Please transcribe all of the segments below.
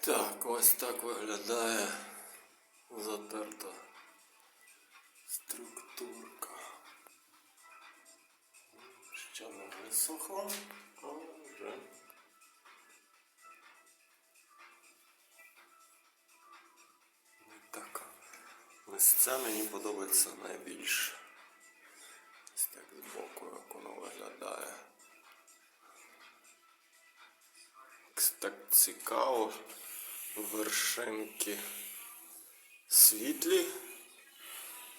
Так, ось так виглядає затерта структурка. Ще не висохла, але вже. Так, ось це мені подобається найбільше. Ось так збоку, як воно виглядає. Так цікаво. Вершинки світлі,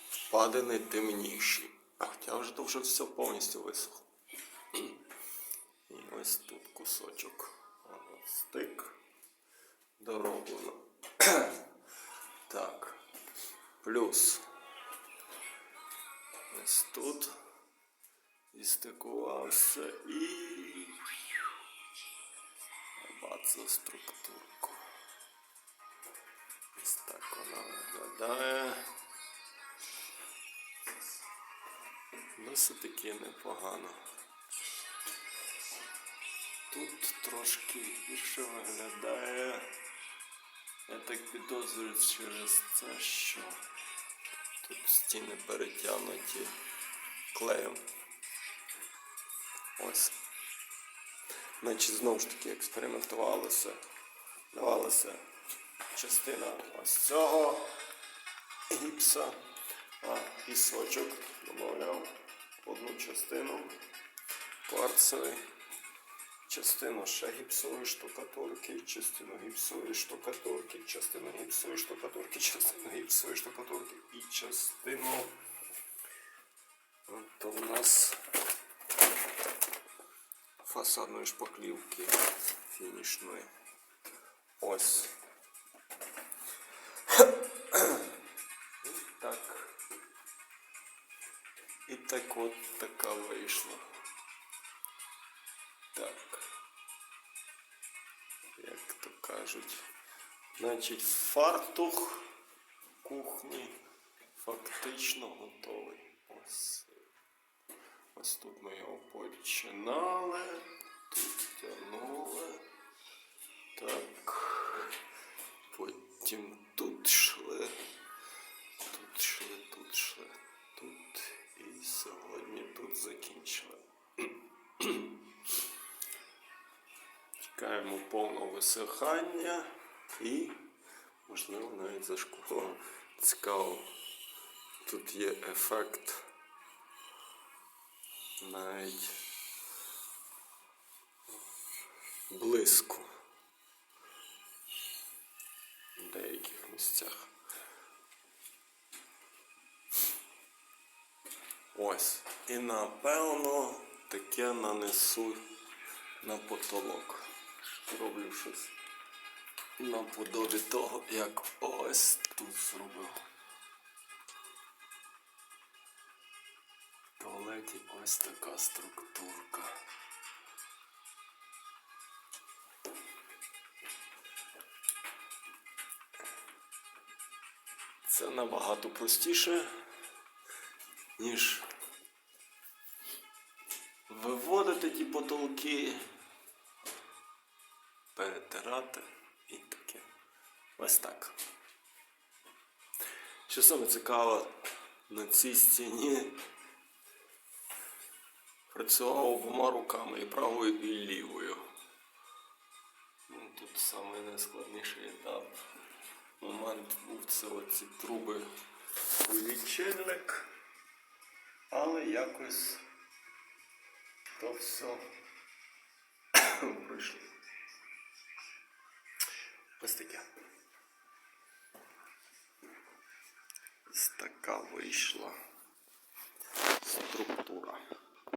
впадини темніші. Хоча вже то вже все повністю висохло. І ось тут кусочок стик дороблено. Так. Плюс. Ось тут. І стикувався і. Бацав структурку. Ось так вона виглядає. Досить таки непогано. Тут трошки гірше виглядає. Я так підозрюю через це, що тут стіни перетягнуті клеєм. Ось. Значить, знову ж таки експериментувалося. Давалося частина ось цього гіпса, а пісочок додавав одну частину кварцевий, частину ще гіпсової штукатурки, частину гіпсової штукатурки, частину гіпсової штукатурки, частину гіпсової штукатурки і частину. От у нас фасадної шпаклівки фінішної. Ось. Так от така вийшла. Так. Як то кажуть. Значить, фартух кухні фактично готовий. Ось. Ось тут ми його починали, тут тягнули. Так. Потім Чекаємо повного висихання і, можливо, навіть за школу. Цікаво. Тут є ефект навіть блиску в деяких місцях. Ось. І напевно таке нанесу на потолок. Роблю щось наподобі того, як ось тут зробив. В туалеті ось така структурка. Це набагато простіше, ніж виводити ті потолки, перетирати і таке. Ось так. Що саме цікаво, на цій стіні працював обома руками і правою, і лівою. Ну, тут найскладніший етап. Момент був це оці труби у лічильник, але якось то все пройшло. Ось таке. Ось така вийшла структура.